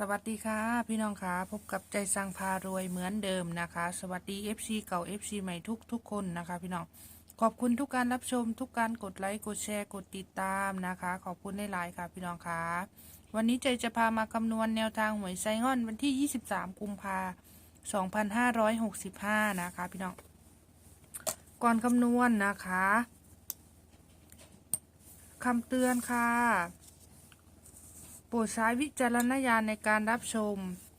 สวัสดีค่ะ พี่น้องค่ะพบกับใจสังพารวยเหมือนเดิมนะคะ สวัสดี FC เก่า FC ใหม่ทุกทุกคนนะคะ พี่น้องขอบคุณทุกการรับชม ทุกการกดไลค์กดแชร์กดติดตามนะคะ ขอบคุณในไลน์ค่ะ พี่น้องค่ะวันนี้ใจจะพามาคำนวณแนวทางหวยไซงอนวันที่ 23 กุมภา2565 นะคะ พี่น้องก่อนคำนวณนะคะคำเตือนค่ะ รดใช้วิจารณญาณในการรับชม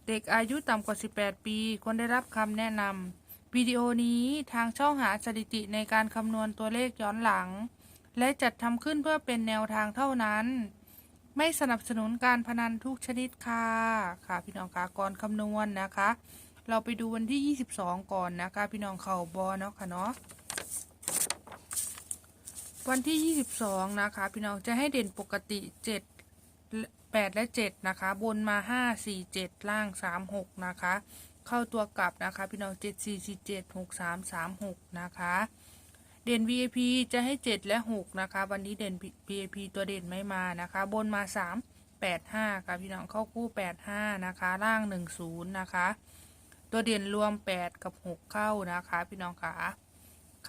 เด็กอายุต่ำกว่า 18 ปีควรได้รับคำแนะนำวิดีโอนี้ทางช่องหาสถิติในการคำนวณตัวเลขย้อนหลัง และจัดทำขึ้นเพื่อเป็นแนวทางเท่านั้น ไม่สนับสนุนการพนันทุกชนิดค่ะค่ะพี่น้องค่ะก่อนคำนวณนะคะ เราไปดูวันที่ 22 ก่อนนะคะ พี่น้องเข่าบอเนาะค่ะเนาะวันที่ 22 นะคะ พี่น้องจะให้เด่นปกติ 7 8 และ 7 นะคะ บนมา 5 4 7 ล่าง 3 6 นะคะ เข้าตัวกลับนะคะ พี่น้อง 7 4 4 7 6 3 3 6 นะคะ เด่น VIP จะให้ 7 และ 6 นะคะ วันนี้เด่น VIP ตัวเด่นไม่มานะคะ บนมา 3 8 5 ค่ะ พี่น้องเข้าคู่ 8 5 นะคะ ล่าง 1 0 นะคะ ตัวเด่นรวม 8 กับ 6 เข้านะคะ พี่น้องค่ะ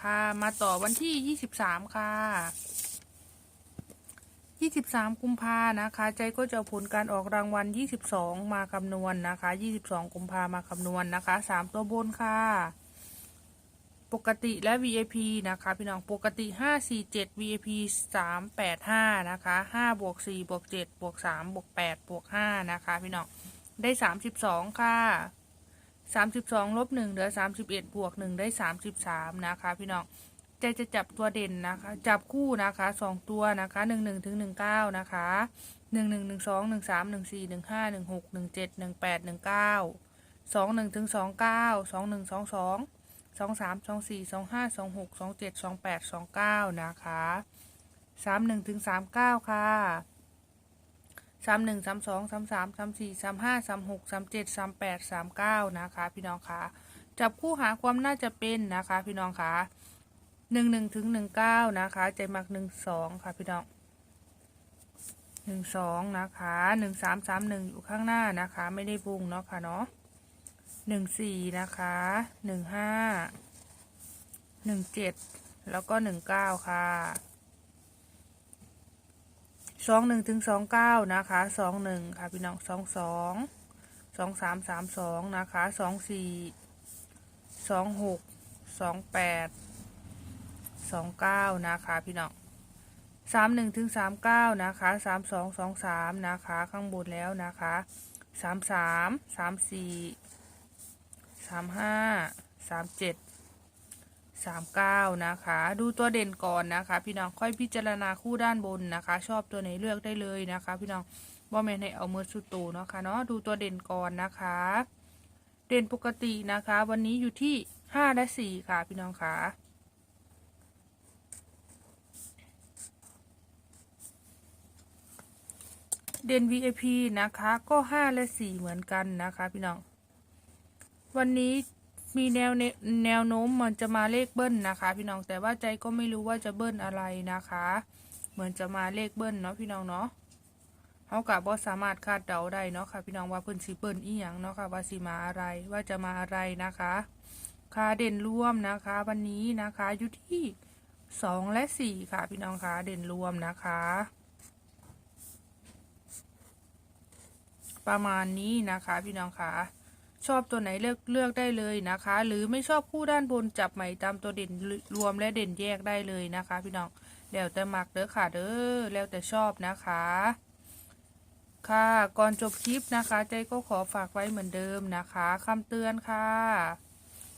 ค่ะมาต่อวันที่ 23 ค่ะ 23 กุมภานะคะ ใจก็จะเอาผลการออกรางวัล 22 มาคำนวณนะคะ 22 กุมภามาคำนวณนะคะ 3 ตัวบนค่ะ ปกติและ VIP นะคะ พี่น้องปกติ 547 VIP 385 นะคะ 5 บวก 4 บวก 7 บวก 3 บวก 8 บวก 5 นะคะ พี่น้อง ได้ 32 ค่ะ 32 ลบ 1 เหลือ 31 บวก 1 ได้ 33 นะคะ พี่น้อง ใจจะจับตัวเด่นนะคะ จับคู่นะคะสองตัวนะคะหนึ่งหนึ่งถึงหนึ่งเก้านะคะหนึ่งหนึ่งหนึ่งสองหนึ่งสามหนึ่งสี่หนึ่งห้าหนึ่งหกหนึ่งเจ็ดหนึ่งแปดหนึ่งเก้าสองหนึ่งถึงสองเก้าสองหนึ่งสองสองสองสามสองสี่สองห้าสองหกสองเจ็ดสองแปดสองเก้านะคะสามหนึ่งถึงสามเก้าค่ะสามหนึ่งสามสองสามสามสามสี่สามห้าสามหกสามเจ็ดสามแปดสามเก้านะคะ พี่น้องคะจับคู่หาความน่าจะเป็นนะคะ พี่น้องคะ หนึ่งหนึ่งถึงหนึ่งเก้านะคะ ใจมักหนึ่งสองค่ะพี่น้องหนึ่งสองนะคะหนึ่งสามสามหนึ่งอยู่ข้างหน้านะคะ ไม่ได้บุงเนาะค่ะเนาะหนึ่งสี่นะคะหนึ่งห้าหนึ่งเจ็ดแล้วก็หนึ่งเก้าค่ะสองหนึ่งถึงสองเก้านะคะสองหนึ่งค่ะพี่น้องสองสองสองสามสามสองนะคะสองสี่สองหกสองแปด สองเก้านะคะ พี่น้องสามหนึ่งถึงสามเก้านะคะสามสองสองสามนะคะ ข้างบนแล้วนะคะสามสามสามสี่สามห้าสามเจ็ดสามเก้านะคะ ดูตัวเด่นก่อนนะคะ พี่น้องค่อยพิจารณาคู่ด้านบนนะคะ ชอบตัวไหนเลือกได้เลยนะคะ พี่น้องว่าแมนให้เอามือสุดตูเนาะค่ะเนาะดูตัวเด่นก่อนนะคะ เด่นปกตินะคะ วันนี้อยู่ที่ห้าและสี่ค่ะ พี่น้องค่ะ เด่น VIP นะคะ ก็5และ4เหมือนกันนะคะ พี่น้อง วันนี้มีแนวแนแนวโน้มมันจะมาเลขเบิ้ลนะคะ พี่น้องแต่ว่าใจก็ไม่รู้ว่าจะเบิ้ลอะไรนะคะ เหมือนจะมาเลขเบิ้ลเนาะพี่น้องเนาะเขากับ่สามารถคาดเดาได้เนาะค่ะ พี่น้องว่าเพิ่นสีเบิ้ลอีหยังเนาะค่ะว่าสีมาอะไรว่าจะมาอะไรนะคะค่าเด่นร่วมนะคะ วันนี้นะคะอยู่ที่2และ4ค่ะ พี่น้องคะเด่นรวมนะคะ ประมาณนี้นะคะ พี่น้องคะชอบตัวไหนเลือกเลือกได้เลยนะคะ หรือไม่ชอบคู่ด้านบนจับใหม่ตามตัวเด่นรวมและเด่นแยกได้เลยนะคะ พี่น้องแล้วแต่มักเด้อค่ะเด้อแล้วแต่ชอบนะคะ ค่ะก่อนจบคลิปนะคะ ใจก็ขอฝากไว้เหมือนเดิมนะคะคำเตือนค่ะ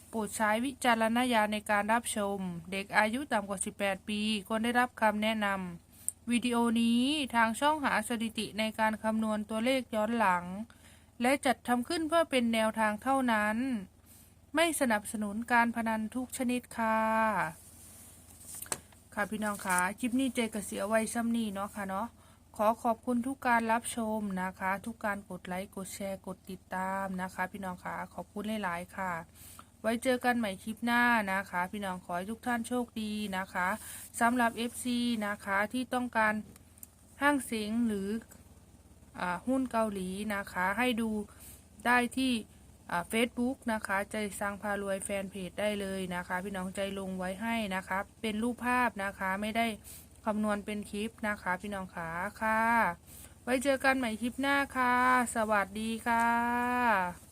โปรดใช้วิจารณญาณในการรับชม เด็กอายุต่ำกว่า 18 ปีควรได้รับคำแนะนำ วิดีโอนี้ทางช่องหาสถิติในการคำนวณตัวเลขย้อนหลัง และจัดทำขึ้นเพื่อเป็นแนวทางเท่านั้น ไม่สนับสนุนการพนันทุกชนิดค่ะ ค่ะพี่น้องคะคลิปนี้เจกเสียไว้ซ้ำนี่เนาะค่ะเนาะขอขอบคุณทุกการรับชมนะคะ ทุกการกดไลค์กดแชร์กดติดตามนะคะ พี่น้องคะขอบคุณหลาย ๆ ค่ะ ไว้เจอกันใหม่คลิปหน้านะคะ พี่น้องขอให้ทุกท่านโชคดีนะคะสำหรับ FC นะคะที่ต้องการห้างเสียงหรืออหุ้นเกาหลีนะคะ ให้ดูได้ที่เฟซบุ๊กนะคะ ใจสร้างพารวยแฟนเพจได้เลยนะคะ พี่น้องใจลงไว้ให้นะคะ เป็นรูปภาพนะคะไม่ได้คำนวณเป็นคลิปนะคะ พี่น้องขาค่ะ ไว้เจอกันใหม่คลิปหน้าค่ะ สวัสดีค่ะ